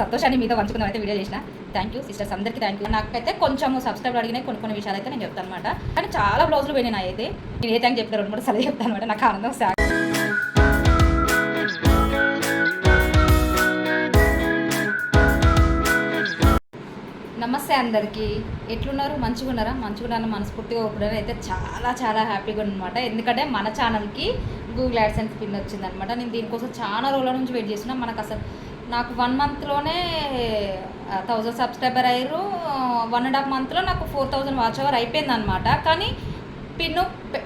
సంతోషాన్ని మీతో పంచుకుందాం అయితే వీడియో చేసిన. థ్యాంక్ యూ సిస్టర్స్ అందరికీ థ్యాంక్ యూ నాకైతే కొంచెం సబ్స్క్రైబ్ అడిగినాయి కొన్ని కొన్ని విషయాలు అయితే నేను చెప్తాను అనమాట కానీ చాలా బ్లౌజులు పోయినాయి అయితే నేను ఏ థ్యాంక్ చెప్తాను రెండు మూడు సార్లు చెప్తాను అనమాట నాకు ఆనందం సార్ నమస్తే అందరికీ. ఎట్లున్నారు? మంచిగా ఉన్నారా మంచిగా ఉన్నారా మనస్ఫూర్తిగా ఒకటి అయితే చాలా చాలా హ్యాపీగా అనమాట ఎందుకంటే మన ఛానల్కి గూగుల్ యాడ్సెన్స్ పిన్ వచ్చిందనమాట నేను దీనికోసం చాలా రోజుల నుంచి వెయిట్ చేసిన మనకు అసలు నాకు వన్ మంత్లోనే థౌజండ్ సబ్స్క్రైబర్ అయ్యారు. వన్ అండ్ హాఫ్ మంత్లో నాకు ఫోర్ థౌజండ్ వాచ్ అవర్ అయిపోయింది అనమాట కానీ పిన్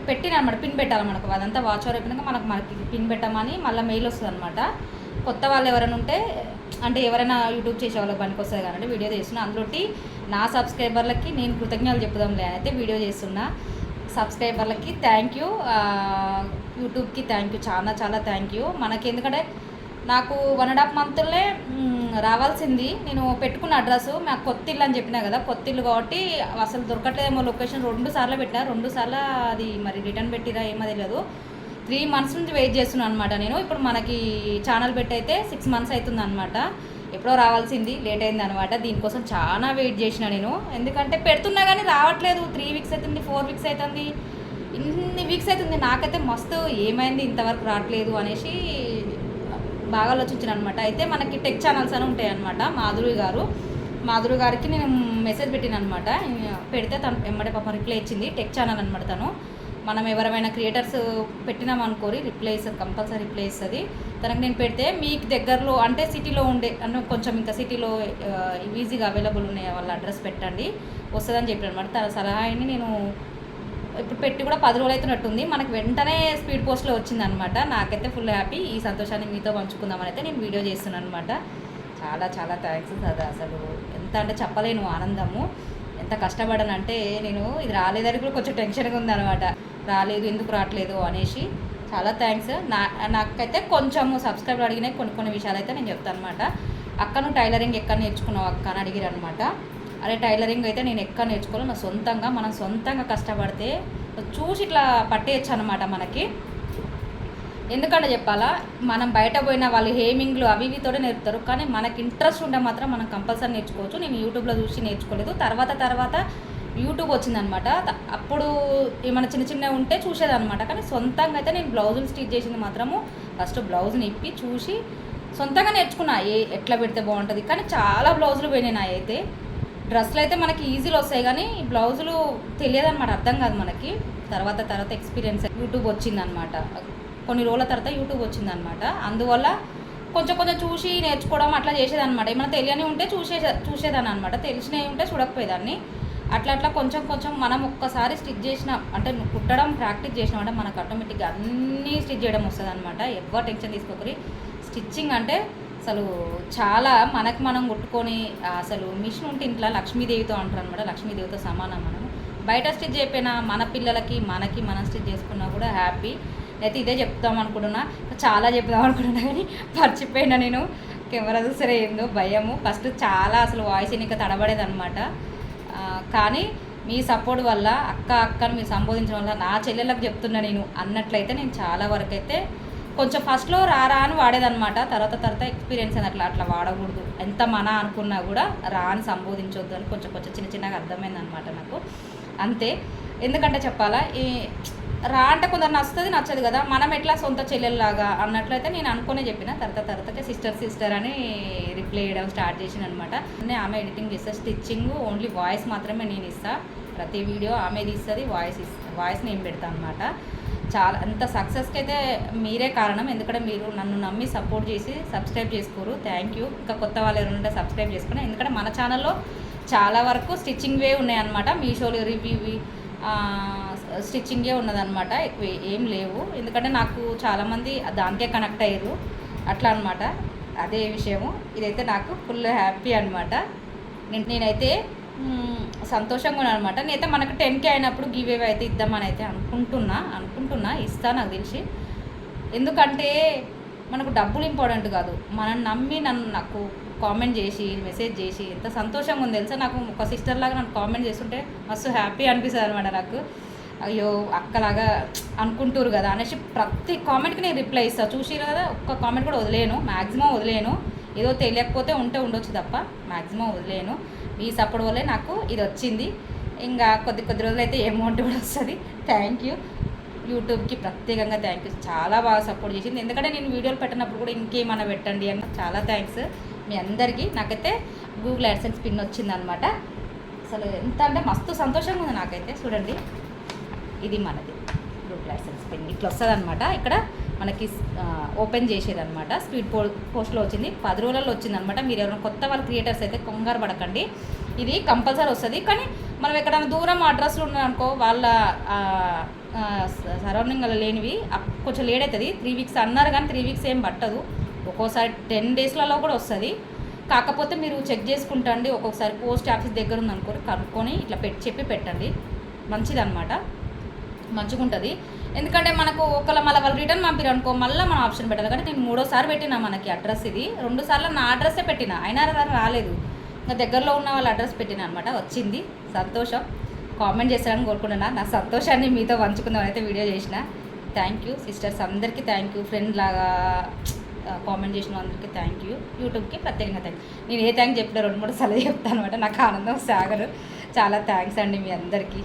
పెట్టిన అనమాట పిన్ పెట్టాలి మనకు అదంతా వాచ్ అవర్ అయిపోయినాక మనకు మనకి పిన్ పెట్టమని మళ్ళీ మెయిల్ వస్తుంది అనమాట కొత్త వాళ్ళు ఎవరైనా ఉంటే అంటే ఎవరైనా యూట్యూబ్ చేసే వాళ్ళకి పనికి వస్తుంది కానీ వీడియో చేస్తున్నా. అందులోటి నా సబ్స్క్రైబర్లకి నేను కృతజ్ఞతలు చెప్పుదాంలే అని అయితే వీడియో చేస్తున్నా. సబ్స్క్రైబర్లకి థ్యాంక్ యూ యూట్యూబ్కి థ్యాంక్ యూ చాలా చాలా థ్యాంక్ యూ మనకి ఎందుకంటే నాకు వన్ అండ్ హాఫ్ మంత్లే రావాల్సింది. నేను పెట్టుకున్న అడ్రస్ నాకు కొత్త ఇల్లు అని చెప్పినా కదా కొత్త ఇల్లు కాబట్టి అసలు దొరకట్లేదేమో లొకేషన్. రెండు సార్లు పెట్టా రెండు సార్లు అది మరి రిటర్న్ పెట్టిరా ఏమో తెలియదు. త్రీ మంత్స్ నుంచి వెయిట్ చేస్తున్నాను అనమాట నేను. ఇప్పుడు మనకి ఛానల్ పెట్టయితే సిక్స్ మంత్స్ అవుతుంది అనమాట ఎప్పుడో రావాల్సింది లేట్ అయింది అనమాట దీనికోసం చాలా వెయిట్ చేసిన నేను. ఎందుకంటే పెడుతున్నా కానీ రావట్లేదు. త్రీ వీక్స్ అవుతుంది ఫోర్ వీక్స్ అవుతుంది ఇన్ని వీక్స్ అవుతుంది నాకైతే మస్తు ఏమైంది ఇంతవరకు రావట్లేదు అనేసి బాగా ఆలోచించాను అనమాట అయితే మనకి టెక్ ఛానల్స్ అని ఉంటాయి అనమాట మాధురి గారు. మాధురి గారికి నేను మెసేజ్ పెట్టాను అనమాట పెడితే తను వెంబడే పాప రిప్లై ఇచ్చింది. టెక్ ఛానల్ అనమాట తను. మనం ఎవరైనా క్రియేటర్స్ పెట్టినామనుకోరి రిప్లై ఇస్తుంది కంపల్సరీ రిప్లై ఇస్తుంది. తనకు నేను పెడితే మీకు దగ్గరలో అంటే సిటీలో ఉండే అంటే కొంచెం ఇంకా సిటీలో ఈజీగా అవైలబుల్ ఉన్నాయి వాళ్ళ అడ్రస్ పెట్టండి. వస్తుందని చెప్పాను అనమాట తన సలహాని నేను ఇప్పుడు పెట్టి కూడా పది రోజులు అవుతున్నట్టుంది. మనకు వెంటనే స్పీడ్ పోస్ట్లో వచ్చిందనమాట. నాకైతే ఫుల్ హ్యాపీ. ఈ సంతోషాన్ని మీతో పంచుకుందామని అయితే నేను వీడియో చేస్తున్నాను అనమాట చాలా చాలా థ్యాంక్స్ అది అసలు. ఎంత అంటే చెప్పలేను ఆనందము. ఎంత కష్టపడనంటే నేను ఇది రాలేదని కూడా కొంచెం టెన్షన్గా ఉందనమాట. రాలేదు ఎందుకు రావట్లేదు అనేసి. చాలా థ్యాంక్స్. నా నాకైతే కొంచెం సబ్స్క్రైబర్ అడిగినాయి కొన్ని కొన్ని విషయాలు అయితే నేను చెప్తాను అనమాట అక్కను టైలరింగ్ ఎక్కడ నేర్చుకున్నావు అక్క అని అడిగిరనమాట. అరే టైలరింగ్ అయితే నేను ఎక్కడ నేర్చుకోవాలి నా సొంతంగా మనం సొంతంగా కష్టపడితే చూసి ఇట్లా పట్టేయచ్చు అనమాట మనకి. ఎందుకంటే చెప్పాలా మనం బయట పోయిన వాళ్ళు హేమింగ్లు అవి ఇవితోనే నేర్పుతారు కానీ మనకి ఇంట్రెస్ట్ ఉంటే మాత్రం మనం కంపల్సరీ నేర్చుకోవచ్చు. నేను యూట్యూబ్లో చూసి నేర్చుకోలేదు. తర్వాత తర్వాత యూట్యూబ్ వచ్చిందనమాట అప్పుడు ఏమైనా చిన్న చిన్న ఉంటే చూసేదనమాట కానీ సొంతంగా అయితే నేను బ్లౌజులు స్టిచ్ చేసింది మాత్రము ఫస్ట్ బ్లౌజ్ని ఇప్పి చూసి సొంతంగా నేర్చుకున్నా. ఏ ఎట్లా పెడితే బాగుంటుంది. కానీ చాలా బ్లౌజులు పోయినాయి అయితే డ్రెస్సులు అయితే మనకి ఈజీలో వస్తాయి కానీ బ్లౌజులు తెలియదు అనమాట అర్థం కాదు మనకి. తర్వాత తర్వాత ఎక్స్పీరియన్స్ యూట్యూబ్ వచ్చిందనమాట కొన్ని రోజుల తర్వాత యూట్యూబ్ వచ్చిందనమాట అందువల్ల కొంచెం కొంచెం చూసి నేర్చుకోవడం అట్లా చేసేదనమాట ఏమైనా తెలియని ఉంటే చూసే చూసేదాన్ని అనమాట తెలిసినవి ఉంటే చూడకపోయేదాన్ని. అట్లా అట్లా కొంచెం కొంచెం మనం ఒక్కసారి స్టిచ్ చేసిన అంటే కుట్టడం ప్రాక్టీస్ చేసినామంటే మనకు ఆటోమేటిక్గా అన్నీ స్టిచ్ చేయడం వస్తుంది అనమాట ఎవరు టెన్షన్ తీసుకోకరి. స్టిచ్చింగ్ అంటే అసలు చాలా మనకు మనం కొట్టుకొని అసలు మిషన్ ఉంటే ఇంట్లో లక్ష్మీదేవితో అంటారు అనమాట. లక్ష్మీదేవితో సమానం మనం. బయట స్టిచ్ అయిపోయినా మన పిల్లలకి మనకి మనం స్టిచ్ చేసుకున్నా కూడా హ్యాపీ. అయితే ఇదే చెప్తాం అనుకుంటున్నా. చాలా చెప్దాం అనుకుంటున్నా కానీ మర్చిపోయినా నేను. కెమెరా చూసరే ఏందో భయము. ఫస్ట్ చాలా అసలు వాయిస్ ఇంకా తడబడేది అనమాట కానీ మీ సపోర్ట్ వల్ల అక్క అక్కను మీరు సంబోధించడం వల్ల నా చెల్లెళ్ళకి చెప్తున్నా నేను అన్నట్లయితే నేను చాలా వరకు అయితే కొంచెం ఫస్ట్లో రారా అని వాడేదనమాట తర్వాత తర్వాత ఎక్స్పీరియన్స్ అని అట్లా అట్లా వాడకూడదు. ఎంత మన అనుకున్నా కూడా రా అని సంబోధించవద్దు అని కొంచెం కొంచెం చిన్న చిన్నగా అర్థమైందనమాట నాకు. అంతే. ఎందుకంటే చెప్పాలా ఈ రా అంటే కొందరు నచ్చుతుంది నచ్చదు కదా. మనం ఎట్లా సొంత చెల్లెల్లాగా అన్నట్లయితే నేను అనుకునే చెప్పిన. తర్వాత తర్వాత సిస్టర్ సిస్టర్ అని రిప్లై చేయడం స్టార్ట్ చేసిన అనమాట ఆమె ఎడిటింగ్ చేస్తా. స్టిచ్చింగ్ ఓన్లీ వాయిస్ మాత్రమే నేను ఇస్తాను ప్రతి వీడియో ఆమె తీస్తుంది వాయిస్ ఇస్తా వాయిస్ నేను పెడతాను అనమాట చాలా అంత సక్సెస్కి అయితే మీరే కారణం. ఎందుకంటే మీరు నన్ను నమ్మి సపోర్ట్ చేసి సబ్స్క్రైబ్ చేసుకోరు. Thank you. ఇంకా కొత్త వాళ్ళు ఎవరైనా సబ్స్క్రైబ్ చేసుకుని ఎందుకంటే మన ఛానల్లో చాలా వరకు స్టిచ్చింగ్ వే ఉన్నాయన్నమాట. మీషోలో రివ్యూ స్టిచ్చింగే ఉన్నదన్నమాట. ఏం లేవు. ఎందుకంటే నాకు చాలామంది దానికే కనెక్ట్ అయ్యారు. అట్లా అనమాట అదే విషయము. ఇదైతే నాకు ఫుల్ హ్యాపీ అనమాట నేనైతే సంతోషంగా ఉన్నాను అనమాట నేనైతే మనకు టెన్కే అయినప్పుడు గివ్ అవే అయితే ఇద్దామని అయితే అనుకుంటున్నా అనుకుంటున్నా. ఇస్తా నాకు తెలిసి. ఎందుకంటే మనకు డబ్బులు ఇంపార్టెంట్ కాదు. మనం నమ్మి నన్ను నాకు కామెంట్ చేసి మెసేజ్ చేసి ఎంత సంతోషంగా ఉంది తెలుసా? నాకు ఒక సిస్టర్ లాగా నన్ను కామెంట్ చేస్తుంటే మస్తు హ్యాపీ అనిపిస్తుంది అనమాట నాకు. అయ్యో అక్కలాగా అనుకుంటారు కదా అనేసి ప్రతి కామెంట్కి నేను రిప్లై ఇస్తాను చూసి కదా? ఒక్క కామెంట్ కూడా వదిలేను. మ్యాక్సిమం వదిలేను. ఏదో తెలియకపోతే ఉంటే ఉండొచ్చు తప్ప మ్యాక్సిమం వదిలేను మీ సపోర్ట్ వల్లే నాకు ఇది వచ్చింది. ఇంకా కొద్ది కొద్ది రోజులు అయితే అమౌంట్ కూడా వస్తుంది. థ్యాంక్ యూ యూట్యూబ్కి ప్రత్యేకంగా థ్యాంక్ యూ చాలా బాగా సపోర్ట్ చేసింది. ఎందుకంటే నేను వీడియోలు పెట్టినప్పుడు కూడా ఇంకేమైనా పెట్టండి అని చాలా థ్యాంక్స్ మీ అందరికీ నాకైతే గూగుల్ యాడ్సెన్స్ పిన్ వచ్చిందనమాట అసలు ఎంత అంటే మస్తు సంతోషంగా ఉంది నాకైతే. చూడండి. ఇది మనది గూగుల్ యాడ్సెన్స్ పిన్ ఇట్లా వస్తుంది అనమాట ఇక్కడ మనకి ఓపెన్ చేసేది అనమాట స్పీడ్ పో పోస్ట్లో వచ్చింది. పది రోజులలో వచ్చింది అనమాట మీరు ఎవరైనా కొత్త వాళ్ళ క్రియేటర్స్ అయితే కొంగారు పడకండి. ఇది కంపల్సరీ వస్తుంది. కానీ మనం ఎక్కడైనా దూరం అడ్రస్లు ఉన్నారనుకో వాళ్ళ సరౌండింగ్ లేనివి కొంచెం లేట్ అవుతుంది త్రీ వీక్స్ అన్నారు కానీ త్రీ వీక్స్ ఏం పట్టదు. ఒక్కోసారి టెన్ డేస్లలో కూడా వస్తుంది. కాకపోతే మీరు చెక్ చేసుకుంటండి. ఒక్కొక్కసారి పోస్ట్ ఆఫీస్ దగ్గర ఉందనుకో కనుక్కొని ఇట్లా పెట్టి చెప్పి పెట్టండి. మంచిదన్నమాట. మంచిగా ఉంటుంది ఎందుకంటే మనకు ఒకళ్ళ మళ్ళీ వాళ్ళు రిటర్న్ పంపిరు అనుకో మళ్ళీ మనం ఆప్షన్ పెట్టాలి. కానీ నేను మూడోసారి పెట్టినా మనకి అడ్రస్ ఇది. రెండు సార్లు నా అడ్రస్సే పెట్టిన. అయినా రాలేదు. ఇంకా దగ్గరలో ఉన్న వాళ్ళ అడ్రస్ పెట్టిన అనమాట వచ్చింది. సంతోషం. కామెంట్ చేస్తారని కోరుకుంటున్నా. నా సంతోషాన్ని మీతో పంచుకుందామని అయితే వీడియో చేసిన. థ్యాంక్ యూ సిస్టర్స్ అందరికీ థ్యాంక్ యూ ఫ్రెండ్ లాగా కామెంట్ చేసిన అందరికీ థ్యాంక్ యూ యూట్యూబ్కి ప్రత్యేకంగా థ్యాంక్ నేను ఏ థ్యాంక్ చెప్పినా రెండు మూడు సార్లు చెప్తాను అనమాట నాకు ఆనందం సాగరు చాలా థ్యాంక్స్ అండి మీ అందరికీ.